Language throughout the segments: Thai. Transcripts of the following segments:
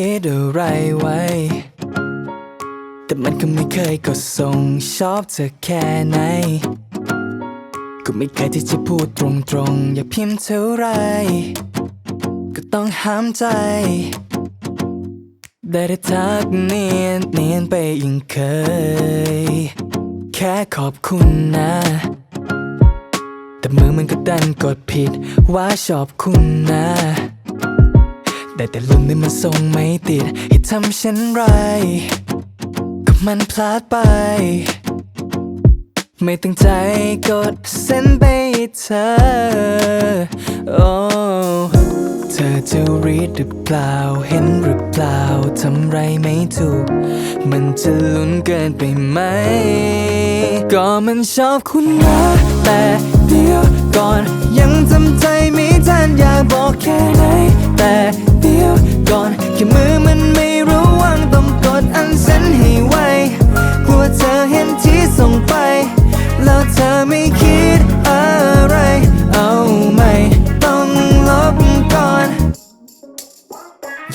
คิดอะไรไว้ แต่มันก็ไม่เคยกดส่งชอบเธอแค่ไหน ก็ไม่เคยที่จะพูดตรงๆ อย่าพิมพ์เท่าไร ก็ต้องห้ามใจ ได้แต่ทักเนียนเนียนไปยังเคย แค่ขอบคุณนะ แต่มือมันก็ดันกดผิดว่าชอบคุณนะ ได้แต่ลืมได้มันส่งไม่ติดให้ทำเช่นไร ก็มันพลาดไป ไม่ตั้งใจกดเส้นไปเธอ โอ้เธอจะรีดหรือเปล่า เห็นหรือเปล่า ทำไรไม่ถูก มันจะลุ้นเกินไปไหม ก็มันชอบคุณนะแต่เดียวก่อน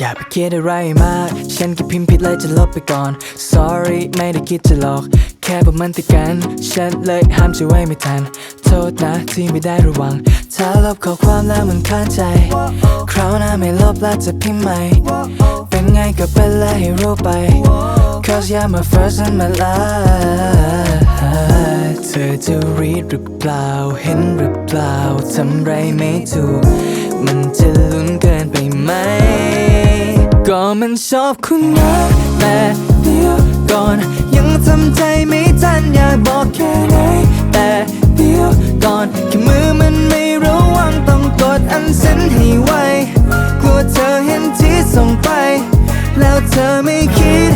อย่าไปคิดอะไรมาก ฉันก็พิมพ์ผิดเลยจะลบไปก่อน sorry ไม่ได้คิดจะหลอก แค่พวกมันติดกัน ฉันเลยห้ามจะไว้ไม่ทัน โทษนะที่ไม่ได้ระวัง ถ้าลบข้อความแล้วมันคาใจ คราวหน้าไม่ลบแล้วจะพิมพ์ใหม่ เป็นไงก็เป็นเลยให้รู้ไป cause you're my first and my last เธอจะ read หรือเปล่า เห็นหรือเปล่า ทำไรไม่ถูก มันจะลุ้นเกินไปไหม ก็มันชอบคุณนะแต่เดี๋ยวก่อน ยังทำใจไม่ทันอยากบอกแค่ไหนแต่เดี๋ยวก่อนแค่มือมันไม่ระวังต้องกดอันเซนให้ไวกลัวเธอเห็นที่ส่งไป แล้วเธอไม่คิด